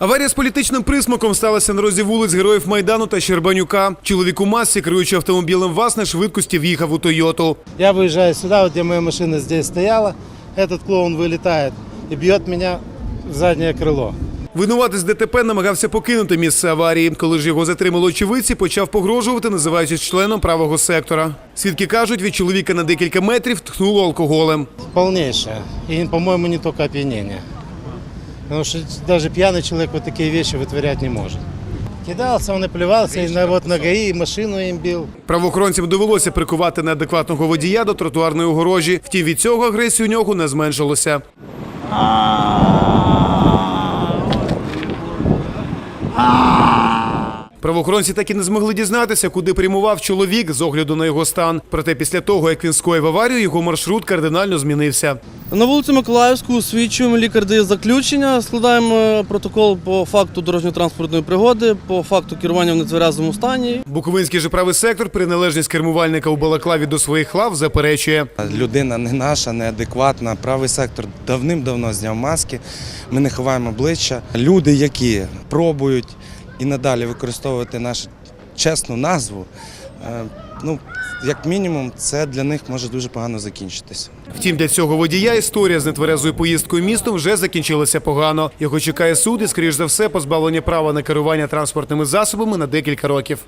Аварія з політичним присмаком сталася на розі вулиць Героїв Майдану та Щербанюка. Чоловік у масці, керуючи автомобілем ВАЗ, на швидкості в'їхав у Тойоту. Я выезжаю сюда, вот где моя машина здесь стояла. Этот клоун вылетает и бьет меня в заднее крыло. Винуватець ДТП намагався покинути місце аварії. Коли ж його затримали очевидці, почав погрожувати, називаючись членом правого сектора. Свідки кажуть, від чоловіка на декілька метрів тхнуло алкоголем. Полнейшее. И, по-моему, не только опьянение. Потому что даже пьяный человек вот такие вещи вытворять не может. Кидався, вони плювалися, і и на, вот на ГАИ, и машину їм бив. Правоохоронцям довелося прикувати неадекватного водія до тротуарної огорожі. Втім, від цього агресії у нього не зменшилося. Правоохоронці так і не змогли дізнатися, куди прямував чоловік з огляду на його стан. Проте після того, як він скоїв аварію, його маршрут кардинально змінився. На вулиці Миколаївську освічуємо, лікар дає заключення, складаємо е, протокол по факту дорожньо-транспортної пригоди, по факту керування в нетверезому стані. Буковинський же правий сектор приналежність кермувальника у балаклаві до своїх лав заперечує. Людина не наша, неадекватна. Правий сектор давним-давно зняв маски. Ми не ховаємо обличчя. Люди, які пробують і надалі використовувати нашу чесну назву, е, ну, як мінімум, це для них може дуже погано закінчитися. Втім, для цього водія історія з нетверезою поїздкою містом вже закінчилася погано. Його чекає суд і, скоріш за все, позбавлення права на керування транспортними засобами на декілька років.